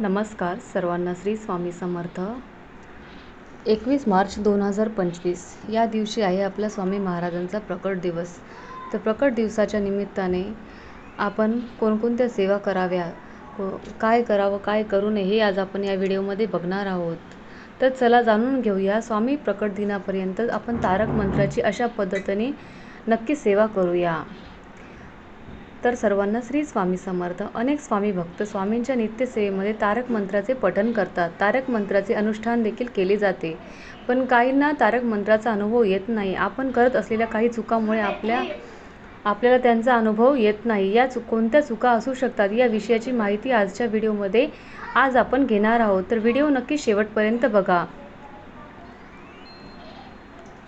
नमस्कार सर्वांना श्री स्वामी समर्थ. एकवीस मार्च दोन हजार पंचवीस या दिवशी आहे आपल्या स्वामी महाराजांचा प्रकट दिवस. तर प्रकट दिवसाच्या निमित्ताने आपण कोणकोणत्या सेवा कराव्या को काय करावं काय करू नये हे आज आपण या व्हिडिओमध्ये बघणार आहोत. तर चला जाणून घेऊया स्वामी प्रकट दिनापर्यंत आपण तारक मंत्राची अशा पद्धतीने नक्की सेवा करूया. तर सर्वांना श्री स्वामी समर्थ. अनेक स्वामी भक्त स्वामींच्या नित्यसेवेमध्ये तारक मंत्राचे पठन करतात. तारक मंत्राचे अनुष्ठान देखील केले जाते. पण काहींना तारक मंत्राचा अनुभव येत नाही. आपण करत असलेल्या काही चुकामुळे आपल्या आपल्याला त्यांचा अनुभव येत नाही. या चु कोणत्या चुका असू शकतात या विषयाची माहिती आजच्या व्हिडिओमध्ये आज आपण घेणार आहोत. तर व्हिडिओ नक्की शेवटपर्यंत बघा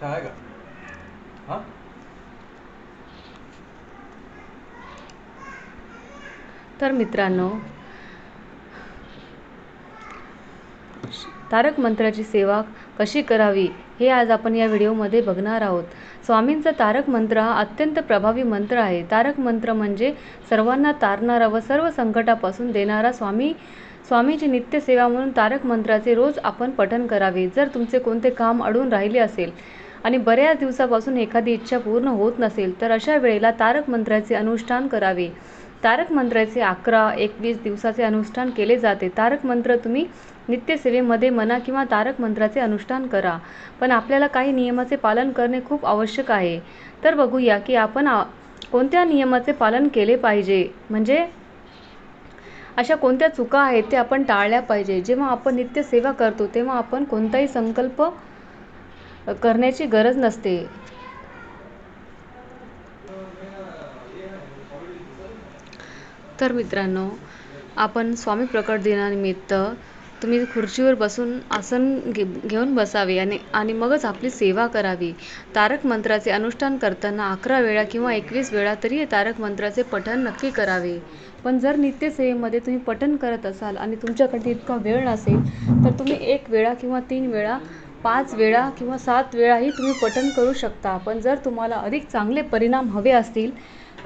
चहा आहे का हां तर मित्रांनो तारक मंत्राची सेवा कशी करावी हे आज आपण या व्हिडिओमध्ये बघणार आहोत. स्वामींचा तारक मंत्र हा अत्यंत प्रभावी मंत्र आहे. तारक मंत्र म्हणजे सर्वांना तारणारा व सर्व संकटापासून देणारा स्वामी स्वामीची नित्यसेवा म्हणून तारक मंत्राचे रोज आपण पठन करावे. जर तुमचे कोणते काम अडून राहिले असेल आणि बऱ्याच दिवसापासून एखादी इच्छा पूर्ण होत नसेल तर अशा वेळेला तारक मंत्राचे अनुष्ठान करावे. तारक मंत्राचे अकरा एकवीस दिवसाचे अनुष्ठान केले जाते. तारक मंत्र तुम्ही नित्यसेवेमध्ये म्हणा किंवा तारक मंत्राचे अनुष्ठान करा. पण आपल्याला काही नियमाचे पालन करणे खूप आवश्यक आहे. तर बघूया की आपण कोणत्या नियमाचे पालन केले पाहिजे? म्हणजे अशा कोणत्या चुका आहेत ते आपण टाळल्या पाहिजे. जेव्हा आपण नित्यसेवा करतो तेव्हा आपण कोणताही संकल्प करण्याची गरज नसते. तर मित्रांनो आपण स्वामी प्रकट दिनानिमित्त तुम्ही खुर्चीवर बसून आसन घे घेऊन बसावे आणि आणि मगच आपली सेवा करावी. तारक मंत्राचे अनुष्ठान करताना अकरा वेळा किंवा एकवीस वेळा तरी तारक मंत्राचे पठण नक्की करावे. पण जर नित्यसेवेमध्ये तुम्ही पठण करत असाल आणि तुमच्याकडे इतका वेळ नसेल तर तुम्ही एक वेळा किंवा तीन वेळा पाच वेळा किंवा सात वेळाही तुम्ही पठण करू शकता. पण जर तुम्हाला अधिक चांगले परिणाम हवे असतील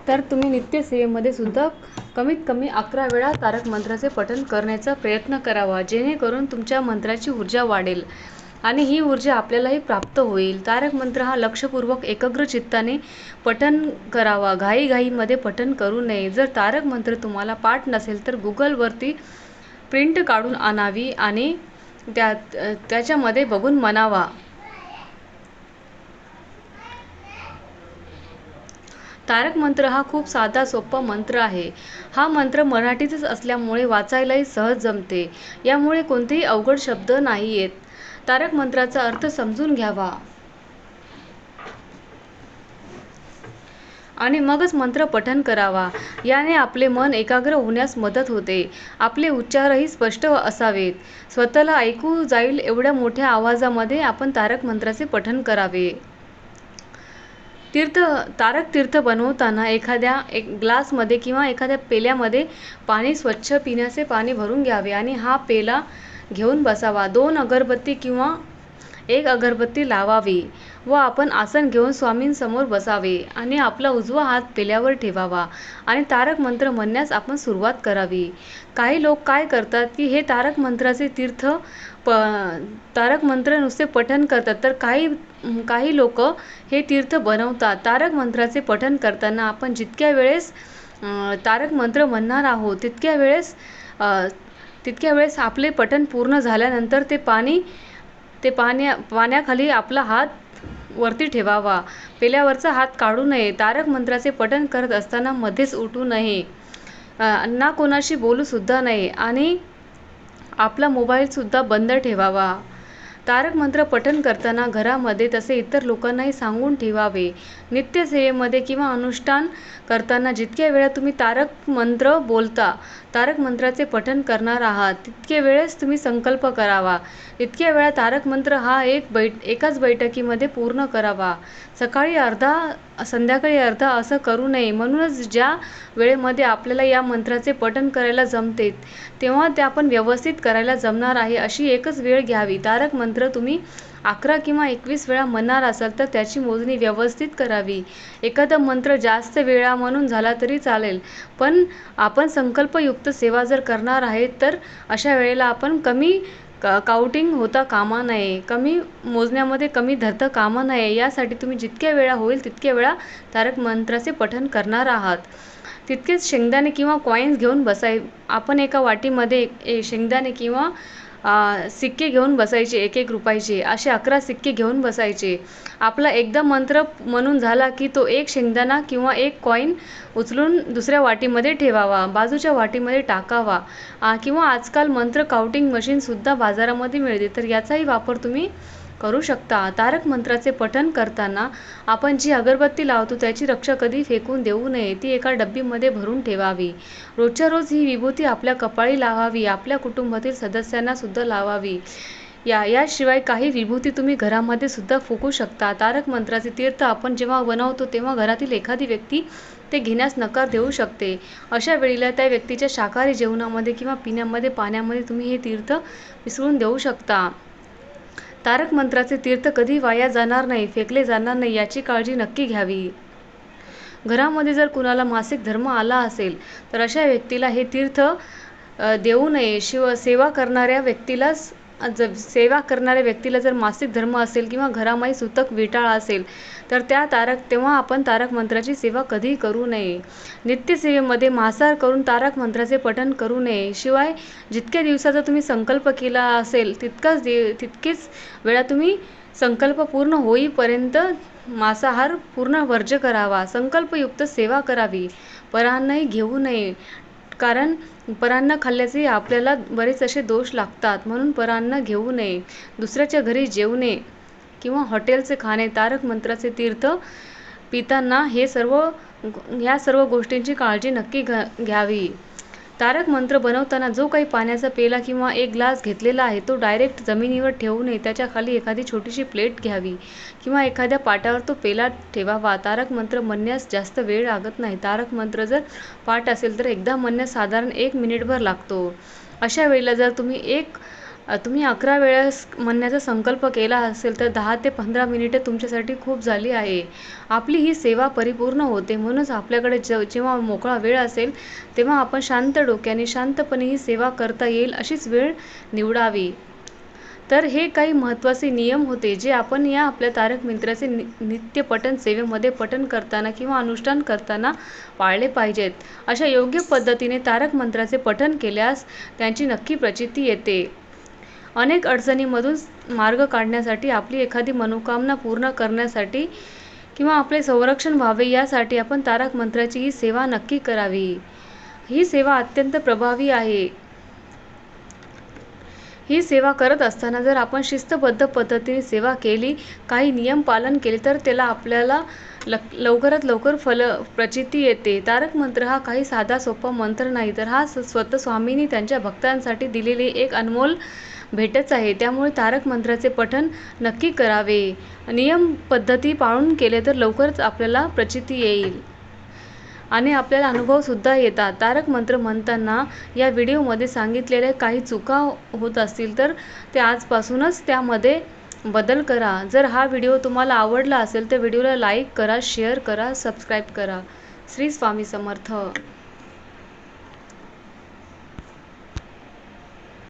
तर तुम्ही नित्यसेवेमध्ये सुद्धा कमीत कमी अकरा वेळा तारक मंत्राचे पठण करण्याचा प्रयत्न करावा जेणेकरून तुमच्या मंत्राची ऊर्जा वाढेल आणि ही ऊर्जा आपल्यालाही प्राप्त होईल. तारक मंत्र हा लक्षपूर्वक एकाग्र चित्ताने पठण करावा. घाईघाईमध्ये पठण करू नये. जर तारक मंत्र तुम्हाला पाठ नसेल तर गुगलवरती प्रिंट काढून आणावी आणि त्या त्याच्यामध्ये बघून म्हणावा. तारक मंत्र हा खूप साधा सोपा मंत्र आहे. हा मंत्र मराठीतच असल्यामुळे वाचायलाही सहज जमते. यामुळे कोणतेही अवघड शब्द नाही येत. तारक मंत्राचा अर्थ समजून घ्यावा. आणि मगच मंत्र पठन करावा. याने आपले मन एकाग्र होण्यास मदत होते. आपले उच्चारही स्पष्ट असावेत. स्वतःला ऐकू जाईल एवढ्या मोठ्या आवाजामध्ये आपण तारक मंत्राचे पठन करावे. तीर्थ तारक तीर्थ बनवताना एखाद्या एक ग्लासमध्ये किंवा एखाद्या पेल्यामध्ये पाणी स्वच्छ पिण्याचे पाणी भरून घ्यावे आणि हा पेला घेऊन बसावा. दोन अगरबत्ती किंवा एक अगरबत्ती लावावी व आपण आसन घेऊन स्वामींसमोर बसावे आणि आपला उजवा हात पेल्यावर ठेवावा आणि तारक मंत्र म्हणण्यास आपण सुरुवात करावी. काही लोक काय करतात की हे तारक मंत्राचे तीर्थ प तारक मंत्र नुसते पठण करतात. तर काही काही लोक हे तीर्थ बनवतात. तारक मंत्राचे पठण करताना आपण जितक्या वेळेस तारक मंत्र म्हणणार आहोत तितक्या वेळेस तितक्या वेळेस आपले पठण पूर्ण झाल्यानंतर ते पाणी ते पाण्या पाण्याखाली आपला हात वरती ठेवावा. पेल्यावरचा हात काढू नये. तारक मंत्राचे पठण करत असताना मध्येच उठू नये. ना कोणाशी बोलूसुद्धा नये. आणि आपला मोबाईलसुद्धा बंद ठेवावा. तारक मंत्र पठण करताना घरामध्ये तसे इतर लोकांनाही सांगून ठेवावे. नित्यसेवेमध्ये किंवा अनुष्ठान करताना जितक्या वेळा तुम्ही तारक मंत्र बोलता तारक मंत्राचे पठण करणार आहात तितके वेळेस तुम्ही संकल्प करावा. इतक्या वेळा तारक मंत्र हा एक बैठ एकाच बैठकीमध्ये पूर्ण करावा. सकाळी अर्धा संध्याकाळी अर्धा असं करू नये. म्हणूनच ज्या वेळेमध्ये आपल्याला या मंत्राचे पठण करायला जमते तेव्हा ते आपण व्यवस्थित करायला जमणार आहे अशी एकच वेळ घ्यावी. तारक मंत्र तुम्ही अकरा किंवा एकवीस वेळा म्हणणार असाल तर त्याची मोजणी व्यवस्थित करावी. एखादा मंत्र जास्त वेळा म्हणून झाला तरी चालेल पण आपण संकल्पयुक्त सेवा जर करणार आहे तर अशा वेळेला आपण कमी क काउटिंग होता कामा नये कमी मोजण्यामध्ये कमी धरता कामा नये यासाठी तुम्ही जितक्या वेळा होईल तितक्या वेळा तारक मंत्राचे पठण करणार आहात. तितकेच शेंगदाणे किंवा कॉईन्स घेऊन बसाय आपण एका वाटीमध्ये ए शेंगदाणे किंवा सिक्के घेऊन बसायचे एक एक रुपयाचे असे अकरा सिक्के घेऊन बसायचे. आपला एकदा मंत्र म्हणून झाला की तो एक शेंगदाणा किंवा एक कॉईन उचलून दुसऱ्या वाटीमध्ये ठेवावा बाजूच्या वाटीमध्ये टाकावा. किंवा आजकाल मंत्र काउटिंग मशीनसुद्धा बाजारामध्ये मिळते. तर याचाही वापर तुम्ही करू शकता. तारक मंत्राचे पठण करताना आपण जी अगरबत्ती लावतो त्याची रक्षा कधी फेकून देऊ नये ती एका डब्बीमध्ये भरून ठेवावी. रोजच्या रोज ही विभूती आपल्या कपाळी लावावी आपल्या कुटुंबातील सदस्यांना सुद्धा लावावी. या याशिवाय काही विभूती तुम्ही घरामध्ये सुद्धा फुकू शकता. तारक मंत्राचे तीर्थ आपण जेव्हा बनवतो तेव्हा घरातील एखादी व्यक्ती ते घेण्यास नकार देऊ शकते. अशा वेळेला त्या व्यक्तीच्या शाकाहारी जेवणामध्ये किंवा पिण्यामध्ये पाण्यामध्ये तुम्ही हे तीर्थ मिसळून देऊ शकता. तारक मंत्राचे तीर्थ कधी वाया जाणार नाही फेकले जाणार नाही याची काळजी नक्की घ्यावी. घरामध्ये जर कुणाला मासिक धर्म आला असेल तर अशा व्यक्तीला हे तीर्थ देऊ नये. शिव सेवा करणाऱ्या व्यक्तीलाच जर सेवा करणाऱ्या व्यक्तीला जर मासिक धर्म असेल किंवा घरामाई सुतक विटाळ असेल तर त्या तारक तेव्हा आपण तारक मंत्राची सेवा कधीही करू नये. नित्यसेवेमध्ये मांसाहार करून तारक मंत्राचे पठण करू नये. शिवाय जितक्या दिवसाचा तुम्ही संकल्प केला असेल तितकाच दि तितकेच वेळा तुम्ही संकल्प पूर्ण होईपर्यंत मांसाहार पूर्ण वर्ज्य करावा. संकल्पयुक्त सेवा करावी. परान्नही घेऊ नये. कारण परान्न खाल्ल्याचे आपल्याला बरेच असे दोष लागतात. म्हणून परान्न घेऊ नये. दुसऱ्याच्या घरी जेवणे किंवा हॉटेलचे खाणे तारक मंत्राचे तीर्थ पिताना हे सर्व ह्या सर्व गोष्टींची काळजी नक्की घ घ्यावी. तारक मंत्र बनवताना जो काही पाण्याचा पेला किंवा एक ग्लास घेतलेला आहे तो डायरेक्ट जमिनीवर ठेवू नये. त्याच्याखाली एखादी छोटीशी प्लेट घ्यावी किंवा एखाद्या पाटावर तो पेला ठेवावा. तारक मंत्र म्हणण्यास जास्त वेळ लागत नाही. तारक मंत्र जर पाठ असेल तर एकदा म्हणण्यास साधारण एक मिनिटभर लागतो. अशा वेळेला जर तुम्ही एक तुम्ही अकरा वेळेस म्हणण्याचा संकल्प केला असेल तर दहा ते पंधरा मिनिटे तुमच्यासाठी खूप झाली आहे. आपली ही सेवा परिपूर्ण होते म्हणूनच आपल्याकडे ज जेव्हा मोकळा वेळ असेल तेव्हा आपण शांत डोक्याने शांतपणे ही सेवा करता येईल अशीच वेळ निवडावी. तर हे काही महत्त्वाचे नियम होते जे आपण या आपल्या तारक मित्राचे नि नित्य पठण सेवेमध्ये पठण करताना किंवा अनुष्ठान करताना पाळले पाहिजेत. अशा योग्य पद्धतीने तारक मंत्राचे पठण केल्यास त्यांची नक्की प्रचिती येते. अनेक अडचणीमधून मार्ग काढण्यासाठी आपली एखादी मनोकामना पूर्ण करण्यासाठी किंवा आपले संरक्षण व्हावे यासाठी आपण तारक मंत्राची ही सेवा नक्की करावी. ही सेवा अत्यंत प्रभावी आहे. ही सेवा करत असताना जर आपण शिस्तबद्ध पद्धतीने सेवा केली काही नियम पालन केले तर त्याला आपल्याला लक लवकरात लवकर फल प्रचिती येते. तारक मंत्र हा काही साधा सोपा मंत्र नाही तर हा स्वतः स्वामींनी त्यांच्या भक्तांसाठी दिलेली एक अनमोल भेटच आहे. त्यामुळे तारक मंत्राचे पठण नक्की करावे. नियम पद्धती पाळून केले तर लवकरच आपल्याला प्रचिती येईल. आणि आपल्याला अनुभवसुद्धा येतात. तारक मंत्र म्हणताना या व्हिडिओमध्ये सांगितलेल्या काही चुका होत असतील तर ते आजपासूनच त्यामध्ये बदल करा. जर हा व्हिडिओ तुम्हाला आवडला असेल तर व्हिडिओला लाईक करा शेअर करा सबस्क्राईब करा. श्री स्वामी समर्थ.